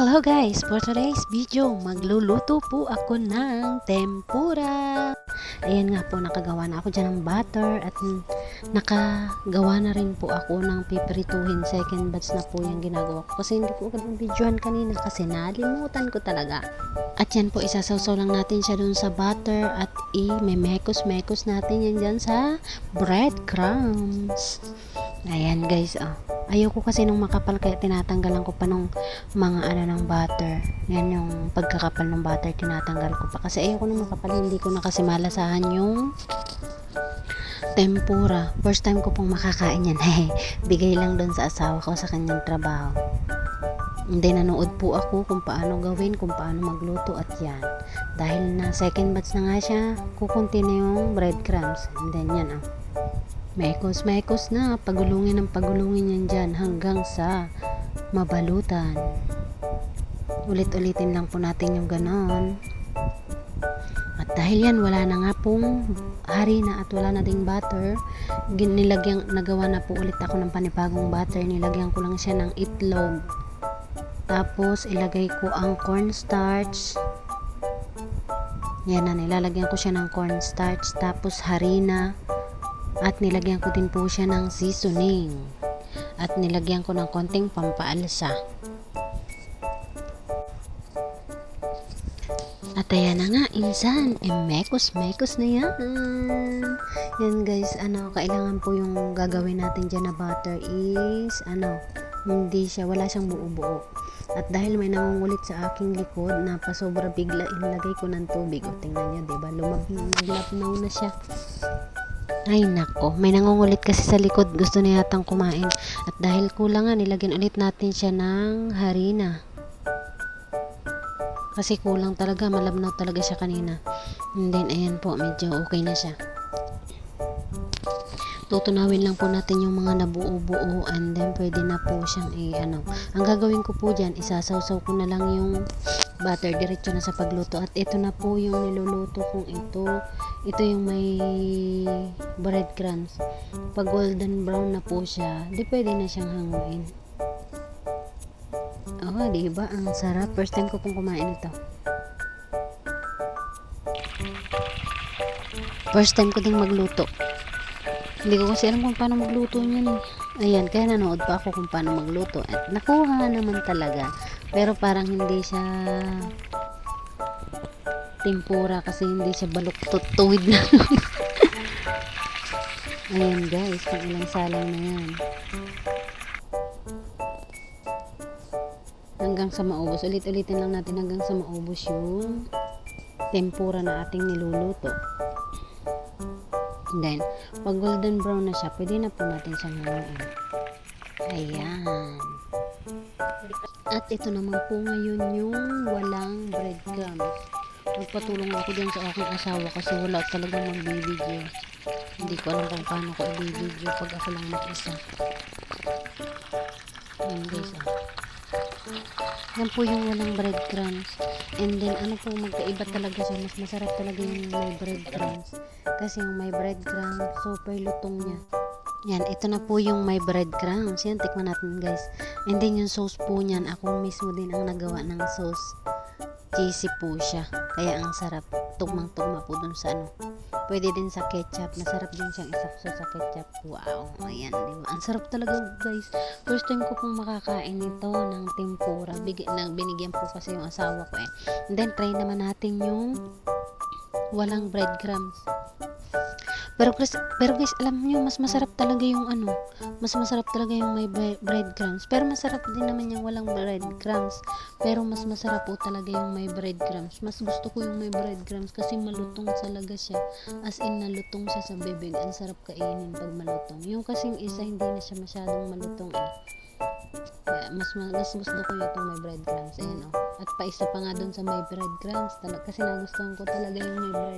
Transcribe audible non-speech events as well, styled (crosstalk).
Hello guys! For today's video, magluluto po ako ng tempura. Ayan nga po, nakagawa na ako dyan ng butter at nakagawa na rin po ako ng pipirituhin. Second batch na po yung ginagawa ko. Kasi hindi ko agad videohan kanina kasi nalimutan ko talaga. At yan po, isasawsaw lang natin siya dun sa butter at i-mekos-mekos natin yan dyan sa breadcrumbs. Ayan guys, oh. Ayoko kasi nung makapal kaya tinatanggalan ko pa nung mga ano ng butter. Yan yung pagkakapal ng butter tinatanggal ko pa. Kasi ayoko nung makapal, hindi ko na kasi malasahan yung tempura. First time ko pong makakain yan. (laughs) Bigay lang doon sa asawa ko sa kanyang trabaho. Hindi nanood po ako kung paano gawin, kung paano magluto at yan. Dahil na second batch na nga siya, kukunti na yung breadcrumbs. And then yan ah. Mekos, mekos na. Pagulungin ng pagulungin yan dyan hanggang sa mabalutan. Ulit-ulitin lang po natin yung ganon. At dahil yan, wala na nga pong harina at wala na ding butter, nilagyan, nagawa na po ulit ako ng panibagong butter. Nilagyan ko lang siya ng itlog. Tapos, ilagay ko ang cornstarch. Yan na, nilalagyan ko siya ng cornstarch. Tapos, harina. At nilagyan ko din po siya ng seasoning. At nilagyan ko ng konting pampaalsa. At ayan na nga, insan, eh, mekos, mekos na yan. Yan guys, ano, kailangan po yung gagawin natin dyan na butter is, ano, hindi siya, wala siyang buo-buo. At dahil may nangungulit sa aking likod na pasobra bigla inilagay ko ng tubig. O tingnan nyo, diba? Lumab naglapnaw na siya. Ay nako, may nangungulit kasi sa likod. Gusto niya yatang kumain. At dahil kulang nga, nilagyan ulit natin siya ng harina. Kasi kulang talaga, malabnaw talaga siya kanina. And then, ayan po, medyo okay na siya. Tutunawin lang po natin yung mga nabuo-buo and then pwede na po siyang i ano. Ang gagawin ko po dyan, isasawsaw ko na lang yung butter diretso na sa pagluto at ito na po yung niluluto kong ito. Ito yung may breadcrumbs. Pag golden brown na po siya, di pwede na siyang hanguin. Oh, di ba? Ang sarap. First time ko pong kumain ito. First time ko ding magluto. Hindi ko kasi alam kung paano magluto niyan eh. Ayan, kaya nanood pa ako kung paano magluto. At nakuha naman talaga. Pero parang hindi siya tempura kasi hindi siya baluktot tuwid na. (laughs) Ayan guys, kung ilang salang na yan. Hanggang sa maubos. Ulit-ulitin lang natin hanggang sa maubos yung tempura na ating niluluto. Then, pag golden brown na siya, pwede na po natin siyang haluin. Ayan. At ito naman po ngayon yung walang breadcrumbs. Magpatulong ako dyan sa aking asawa kasi wala talagang magbibideo. Hindi ko alam kung paano ko i-video pag ako lang mag-isa. Ayan guys ah. Yan po yung walang breadcrumbs. And then, ano po, magkaiba talaga siya. Mas masarap talaga yung may breadcrumbs. Kasi yung may breadcrumbs, super lutong niya. Yan, ito na po yung may breadcrumbs. Yan, tikman natin guys. And then, yung sauce po niyan, ako mismo din ang nagawa ng sauce. Cheesy po siya. Kaya ang sarap. Tugmang-tugma po dun sa ano. Pwede din sa ketchup. Masarap din siyang isapso sa ketchup. Wow. Ayan, di ba? Ang sarap talaga, guys. First time ko pong makakain ito ng tempura. Big, na, binigyan po kasi yung asawa ko eh. And then, try naman natin yung walang breadcrumbs. Pero guys, pero guys, alam niyo mas masarap talaga yung ano, mas masarap talaga yung may bre- breadcrumbs. Pero masarap din naman yung walang breadcrumbs. Pero mas masarap po talaga yung may breadcrumbs. Mas gusto ko yung may breadcrumbs kasi malutong talaga siya. As in, nalutong siya sa bibig. Ang sarap kainin pag malutong. Yung kasing isa, hindi na siya masyadong malutong eh. Kaya mas, mas gusto ko yung may breadcrumbs. Ayan oh. At pa isa pa nga dun sa may breadcrumbs. Talaga, kasi nagustuhan ko talaga yung may bread.